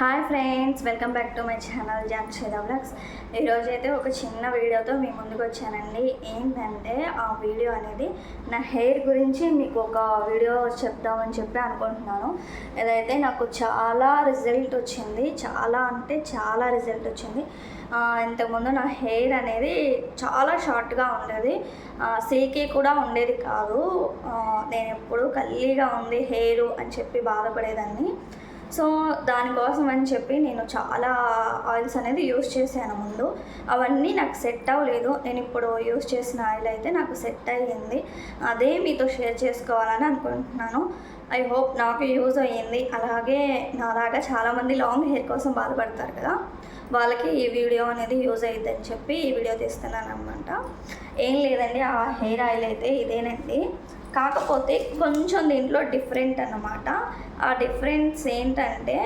Hi friends welcome back to my channel జాన్షేద blogs ఈరోజు అయితే ఒక చిన్న వీడియోతో మీ ముందుకు వచ్చానండి. ఏంటంటే ఆ వీడియో అనేది నా హెయిర్ గురించి మీకు ఒక వీడియో చెప్దామని చెప్పి అనుకుంటున్నాను. ఏదైతే నాకు చాలా రిజల్ట్ వచ్చింది. చాలా అంటే చాలా రిజల్ట్ వచ్చింది. ఇంతకుముందు నా హెయిర్ అనేది చాలా షార్ట్గా ఉండేది. సిల్కీ కూడా ఉండేది కాదు. నేను ఎప్పుడు కల్లీగా ఉంది హెయిర్ అని చెప్పి బాధపడేదాన్ని. సో దానికోసం అని చెప్పి నేను చాలా ఆయిల్స్ అనేది యూస్ చేశాను ముందు. అవన్నీ నాకు సెట్ అవ్వలేదు. నేను ఇప్పుడు యూస్ చేసిన ఆయిల్ అయితే నాకు సెట్ అయ్యింది. అదే మీతో షేర్ చేసుకోవాలని అనుకుంటున్నాను. ఐ హోప్ నాకు యూజ్ అయ్యింది. అలాగే నాలాగా చాలామంది లాంగ్ హెయిర్ కోసం బాధపడతారు కదా. వాళ్ళకి ఈ వీడియో అనేది యూజ్ అయ్యిద్దని చెప్పి ఈ వీడియో తీస్తున్నాను అనమాట ఏం లేదండి ఆ హెయిర్ ఆయిల్ అయితే ఇదేనండి. కాకపోతే కొంచెం దీంట్లో డిఫరెంట్ అన్నమాట. ఆ డిఫరెన్స్ ఏంటంటే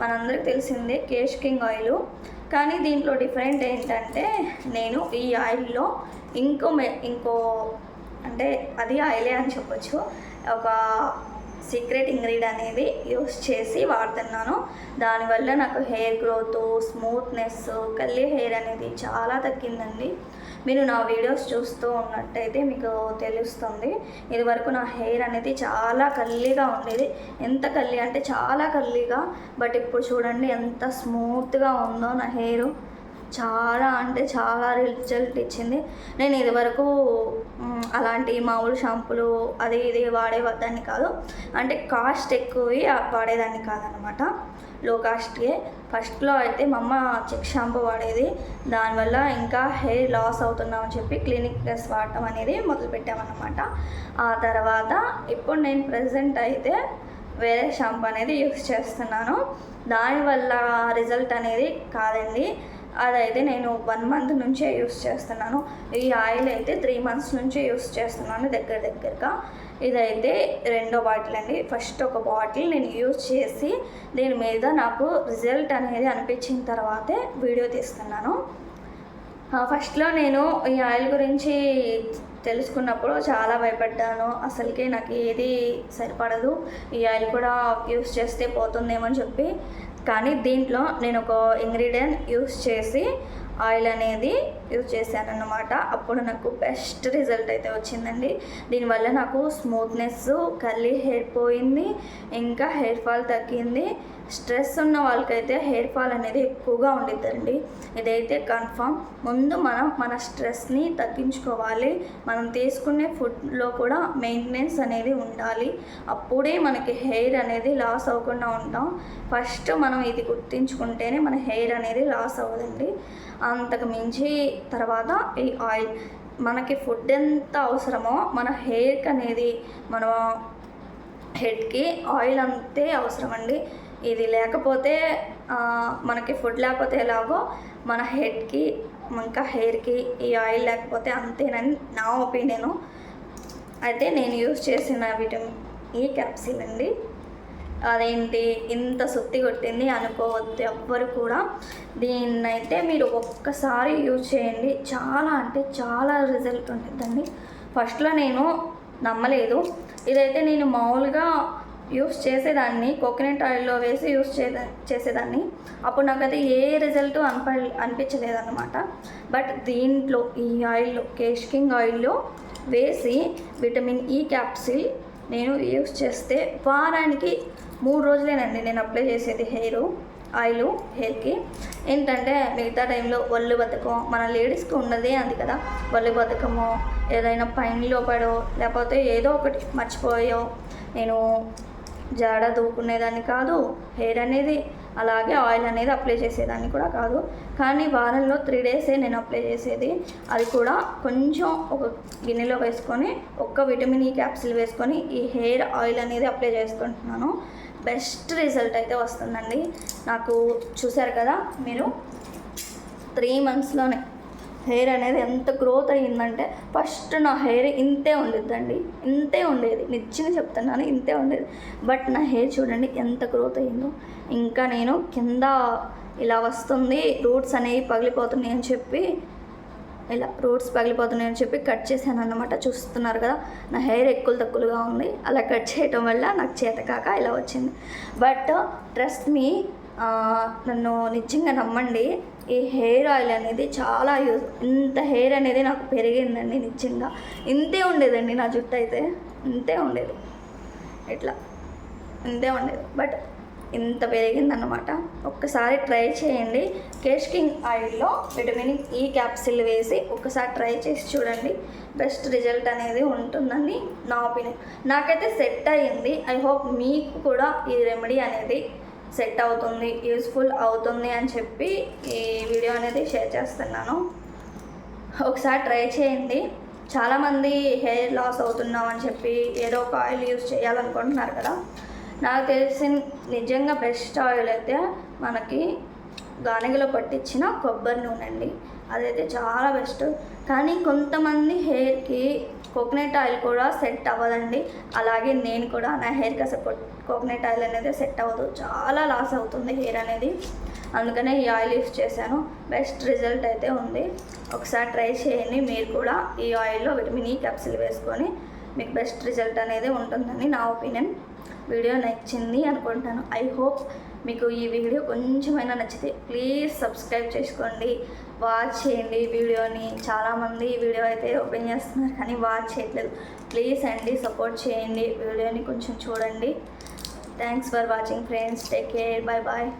మనందరికి తెలిసిందే కేష్ కింగ్ ఆయిల్ కానీ దీంట్లో డిఫరెంట్ ఏంటంటే నేను ఈ ఆయిల్లో ఇంకో మె ఇంకో అంటే అది ఆయిలే అని చెప్పొచ్చు. ఒక సీక్రెట్ ఇంగ్రీడ్ అనేది యూస్ చేసి వాడుతున్నాను. దానివల్ల నాకు hair growth smoothness curly hair అనేది చాలా తగ్గిందండి. మీరు నా వీడియోస్ చూస్తూ ఉన్నట్టయితే మీకు తెలుస్తుంది. ఇదివరకు నా హెయిర్ అనేది చాలా కల్లీగా ఉండేది. ఎంత కల్లీ అంటే చాలా కల్లీగా బట్ ఇప్పుడు చూడండి ఎంత స్మూత్గా ఉందో నా హెయిర్. చాలా అంటే చాలా రిజల్ట్ ఇచ్చింది. నేను ఇదివరకు అలాంటి మామూలు షాంపూలు అది ఇది వాడేదాన్ని కాదు. అంటే కాస్ట్ ఎక్కువ వాడేదాన్ని కాదనమాట లో కాస్ట్కే ఫస్ట్లో అయితే మా అమ్మ చెక్ షాంపూ వాడేది. దానివల్ల ఇంకా హెయిర్ లాస్ అవుతున్నామని చెప్పి క్లినిక్ ప్లస్ వాడటం అనేది మొదలుపెట్టామన్నమాట. ఆ తర్వాత ఇప్పుడు నేను ప్రజెంట్ అయితే వేరే షాంపూ అనేది యూస్ చేస్తున్నాను. దానివల్ల రిజల్ట్ అనేది కాదండి. అదైతే నేను వన్ మంత్ నుంచే యూస్ చేస్తున్నాను. ఈ ఆయిల్ అయితే త్రీ మంత్స్ నుంచే యూస్ చేస్తున్నాను దగ్గర దగ్గరగా. ఇదైతే రెండో బాటిల్ అండి. ఫస్ట్ ఒక బాటిల్ నేను యూజ్ చేసి దీని మీద నాకు రిజల్ట్ అనేది అనిపించిన తర్వాతే వీడియో తీస్తున్నాను. ఫస్ట్లో నేను ఈ ఆయిల్ గురించి తెలుసుకున్నప్పుడు చాలా భయపడ్డాను. అసలుకే నాకు ఏది సరిపడదు. ఈ ఆయిల్ కూడా యూస్ చేస్తే పోతుందేమో అని చెప్పి. కానీ దీంట్లో నేను ఒక ఇంగ్రీడియంట్ యూస్ చేసి ఆయిల్ అనేది యూజ్ చేశాను అన్నమాట అప్పుడు నాకు బెస్ట్ రిజల్ట్ అయితే వచ్చిందండి. దీనివల్ల నాకు స్మూత్నెస్ కర్లీ హెయిర్ పోయింది ఇంకా హెయిర్ ఫాల్ తగ్గింది. స్ట్రెస్ ఉన్న వాళ్ళకైతే హెయిర్ ఫాల్ అనేది ఎక్కువగా ఉండిద్దండి. ఇదైతే కన్ఫామ్. ముందు మనం మన స్ట్రెస్ని తగ్గించుకోవాలి. మనం తీసుకునే ఫుడ్లో కూడా మెయింటెనెన్స్ అనేది ఉండాలి. అప్పుడే మనకి హెయిర్ అనేది లాస్ అవ్వకుండా ఉంటాం. ఫస్ట్ మనం ఇది గుర్తించుకుంటేనే మన హెయిర్ అనేది లాస్ అవ్వదండి. అంతకు మించి తర్వాత ఈ ఆయిల్ మనకి ఫుడ్ ఎంత అవసరమో మన హెయిర్కి అనేది మన హెడ్కి ఆయిల్ అంతే అవసరం అండి ఇది లేకపోతే మనకి ఫుడ్ లేకపోతే ఎలాగో మన హెడ్కి ఇంకా హెయిర్కి ఈ ఆయిల్ లేకపోతే అంతేనని నా ఒపీనియను. అయితే నేను యూజ్ చేసిన విటమిన్ ఈ క్యాప్సిల్ అండి. అదేంటి? ఇంత సుత్తి కొట్టింది అనుకోవద్దు ఎవ్వరు కూడా. దీన్నైతే మీరు ఒక్కసారి యూజ్ చేయండి. చాలా అంటే చాలా రిజల్ట్ ఉంటుందండి. ఫస్ట్లో నేను నమ్మలేదు. ఇదైతే నేను మామూలుగా యూస్ చేసేదాన్ని. కోకోనట్ ఆయిల్లో వేసి యూస్ చే చేసేదాన్ని. అప్పుడు నాకైతే ఏ రిజల్ట్ అనిప అనిపించలేదన్నమాట. బట్ దీంట్లో ఈ ఆయిల్లో కేష్ కింగ్ ఆయిల్లో వేసి విటమిన్ ఈ క్యాప్సిల్ నేను యూస్ చేస్తే వారానికి మూడు రోజులేనండి నేను అప్లై చేసేది హెయిర్ ఆయిల్ హెయిర్కి ఏంటంటే మిగతా టైంలో ఒళ్ళు బతకం మన లేడీస్కి ఉన్నదే అది కదా. ఒళ్ళు బతకము ఏదైనా పైనలో పడో లేకపోతే ఏదో ఒకటి మర్చిపోయో నేను జాడ దూకునేదాన్ని కాదు హెయిర్ అనేది అలాగే ఆయిల్ అనేది అప్లై చేసేదాన్ని కూడా కాదు. కానీ వారంలో త్రీ డేసే నేను అప్లై చేసేది. అది కూడా కొంచెం ఒక గిన్నెలో వేసుకొని ఒక్క విటమిన్ ఈ క్యాప్సిల్ వేసుకొని ఈ హెయిర్ ఆయిల్ అనేది అప్లై చేసుకుంటున్నాను. బెస్ట్ రిజల్ట్ అయితే వస్తుందండి. నాకు చూసారు కదా మీరు? త్రీ మంత్స్లోనే హెయిర్ అనేది ఎంత గ్రోత్ అయ్యిందంటే ఫస్ట్ నా హెయిర్ ఇంతే ఉండిద్దండి. ఇంతే ఉండేది. నిజంగా చెప్తున్నాను ఇంతే ఉండేది. బట్ నా హెయిర్ చూడండి ఎంత గ్రోత్ అయ్యిందో. ఇంకా నేను కింద ఇలా వస్తుంది రూట్స్ అనేవి పగిలిపోతున్నాయి అని చెప్పి ఇలా రూట్స్ పగిలిపోతున్నాయని చెప్పి కట్ చేశాను అన్నమాట చూస్తున్నారు కదా నా హెయిర్ ఎక్కువ తక్కువగా ఉంది. అలా కట్ చేయటం వల్ల నాకు చేత కాక ఇలా వచ్చింది. బట్ ట్రస్ట్ మీ నన్ను నిజంగా నమ్మండి. ఈ హెయిర్ ఆయిల్ అనేది చాలా యూజ్ ఇంత హెయిర్ అనేది నాకు పెరిగిందండి నిజంగా. ఇంతే ఉండేదండి నా జుట్టు అయితే. ఇంతే ఉండేది. ఇట్లా. ఇంతే ఉండేది. బట్ ఇంత పెరిగిందన్నమాట. ఒక్కసారి ట్రై చేయండి. కేష్ కింగ్ ఆయిల్లో విటమిన్ ఈ క్యాప్సిల్ వేసి ఒక్కసారి ట్రై చేసి చూడండి. బెస్ట్ రిజల్ట్ అనేది ఉంటుందని నా ఒపీనియన్. నాకైతే సెట్ అయ్యింది. ఐ హోప్ మీకు కూడా ఈ రెమెడీ అనేది సెట్ అవుతుంది యూస్ఫుల్ అవుతుంది అని చెప్పి ఈ వీడియో అనేది షేర్ చేస్తున్నాను. ఒకసారి ట్రై చేయండి. చాలామంది హెయిర్ లాస్ అవుతున్నాం అని చెప్పి ఏదో ఒక ఆయిల్ యూస్ చేయాలనుకుంటున్నారు కదా. నాకు తెలిసి నిజంగా బెస్ట్ ఆయిల్ అయితే మనకి గానిగలో పట్టించిన కొబ్బరి నూనె అండి. అదైతే చాలా బెస్ట్ కానీ కొంతమంది హెయిర్కి కోకోనట్ ఆయిల్ కూడా సెట్ అవ్వదండి. అలాగే నేను కూడా నా హెయిర్కి అసలు కోకోనట్ ఆయిల్ అనేది సెట్ అవ్వదు. చాలా లాస్ అవుతుంది హెయిర్ అనేది. అందుకనే ఈ ఆయిల్ యూస్ చేశాను. బెస్ట్ రిజల్ట్ అయితే ఉంది. ఒకసారి ట్రై చేయండి. మీరు కూడా ఈ ఆయిల్లో విటమిన్ ఈ క్యాప్సిల్ వేసుకొని మీకు బెస్ట్ రిజల్ట్ అనేది ఉంటుందని నా ఒపీనియన్ వీడియో నచ్చింది అనుకుంటాను. ఐ హోప్ మీకు ఈ వీడియో కొంచెమైనా నచ్చితే ప్లీజ్ సబ్స్క్రైబ్ చేసుకోండి. వాచ్ చేయండి వీడియోని. చాలామంది ఈ వీడియో అయితే ఓపెన్ చేస్తున్నారు కానీ వాచ్ చేయట్లేదు. ప్లీజ్ అండి సపోర్ట్ చేయండి. వీడియోని కొంచెం చూడండి. Thanks for watching friends take care bye bye